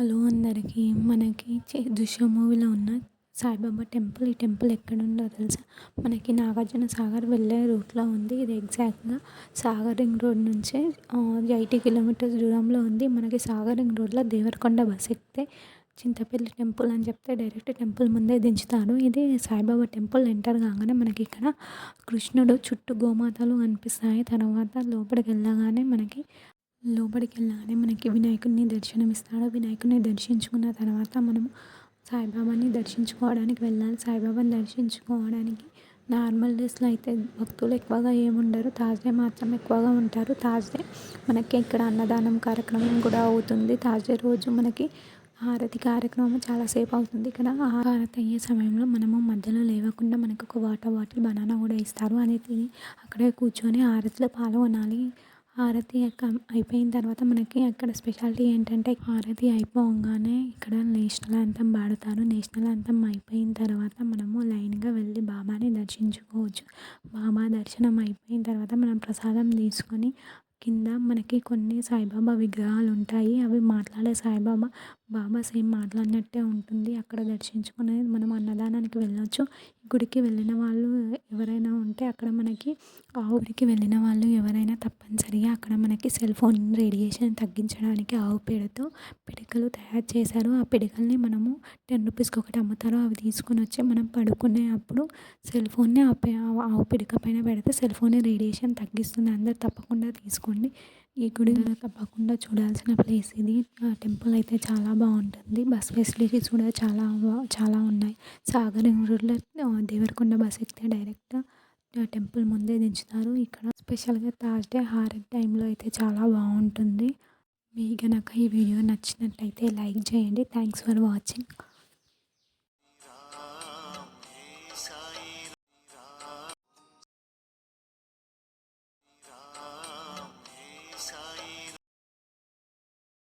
Hello అందరికీ మనకి చే దృశ్యం మూవీలో ఉన్న సాయిబాబా టెంపుల్ ఈ టెంపుల్ ఎక్కడుందో తెలుసా? మనకి నాగార్జున సాగర్ వెళ్ళే రూట్లో ఉంది. ఇది ఎగ్జాక్ట్గా సాగర్ రింగ్ రోడ్ నుంచి ఎయిటీ కిలోమీటర్స్ దూరంలో ఉంది. మనకి సాగర్ రింగ్ రోడ్లో దేవరకొండ బస్ ఎక్కితే చింతపల్లి టెంపుల్ అని చెప్తే డైరెక్ట్ టెంపుల్ ముందే దించుతారు. ఇది సాయిబాబా టెంపుల్ ఎంటర్ కాగానే మనకి ఇక్కడ కృష్ణుడు చుట్టూ గోమాతలు కనిపిస్తాయి తర్వాత లోపలికి వెళ్ళగానే మనకి లోపలికి వెళ్ళగానే మనకి వినాయకుడిని దర్శనమిస్తాడు. వినాయకుడిని దర్శించుకున్న తర్వాత మనము సాయిబాబాని దర్శించుకోవడానికి వెళ్ళాలి. సాయిబాబాని దర్శించుకోవడానికి నార్మల్ డేస్లో అయితే భక్తులు ఎక్కువగా ఏముండరు. థర్స్డే మాత్రం ఎక్కువగా ఉంటారు. థర్స్డే మనకి ఇక్కడ అన్నదానం కార్యక్రమం కూడా అవుతుంది. థర్స్డే రోజు మనకి హారతి కార్యక్రమం చాలాసేపు అవుతుంది. ఇక్కడ హారతి అయ్యే సమయంలో మనము మధ్యలో లేవకుండా మనకు ఒక వాటర్ బాటిల్ బనానా కూడా ఇస్తారు. అనేది అక్కడే కూర్చొని హారతిలో పాల్గొనాలి. హారతి అక్క అయిపోయిన తర్వాత మనకి అక్కడ స్పెషాలిటీ ఏంటంటే హారతి అయిపోగానే ఇక్కడ నేషనల్ అంతం పాడుతారు. నేషనల్ అంతం అయిపోయిన తర్వాత మనము లైన్గా వెళ్ళి బాబాని దర్శించుకోవచ్చు. బాబా దర్శనం అయిపోయిన తర్వాత మనం ప్రసాదం తీసుకొని కింద మనకి కొన్ని సాయిబాబా విగ్రహాలు ఉంటాయి అవి మాట్లాడే సాయిబాబా బాబా సేమ్ మాట్లాడినట్టే ఉంటుంది. అక్కడ దర్శించుకుని మనం అన్నదానానికి వెళ్ళొచ్చు. గుడికి వెళ్ళిన వాళ్ళు ఎవరైనా ఉంటే అక్కడ మనకి ఆ వెళ్ళిన వాళ్ళు ఎవరైనా తప్పనిసరిగా అక్కడ మనకి సెల్ ఫోన్ రేడియేషన్ తగ్గించడానికి ఆవు పేడతో పిడికలు తయారు చేశారు. ఆ పిడికల్ని మనము టెన్ రూపీస్కి ఒకటి అమ్ముతారు. అవి తీసుకొని వచ్చి మనం పడుకునే అప్పుడు సెల్ ఫోన్ని ఆవు పిడిక పైన పెడితే సెల్ ఫోన్ రేడియేషన్ తగ్గిస్తుంది. అందరు తప్పకుండా తీసుకోండి. ఈ గుడి తప్పకుండా చూడాల్సిన ప్లేస్ ఇది. ఆ టెంపుల్ అయితే చాలా బాగుంటుంది. బస్ ఫెసిలిటీస్ కూడా చాలా చాలా ఉన్నాయి. సాగర్ రోడ్లో దేవరకొండ బస్ ఎక్కితే డైరెక్ట్ టెంపుల్ ముందే దించుతారు. ఇక్కడ స్పెషల్గా థర్స్డే హారతి టైంలో అయితే చాలా బాగుంటుంది. మీ కనుక ఈ వీడియో నచ్చినట్లయితే లైక్ చేయండి. Thanks for watching.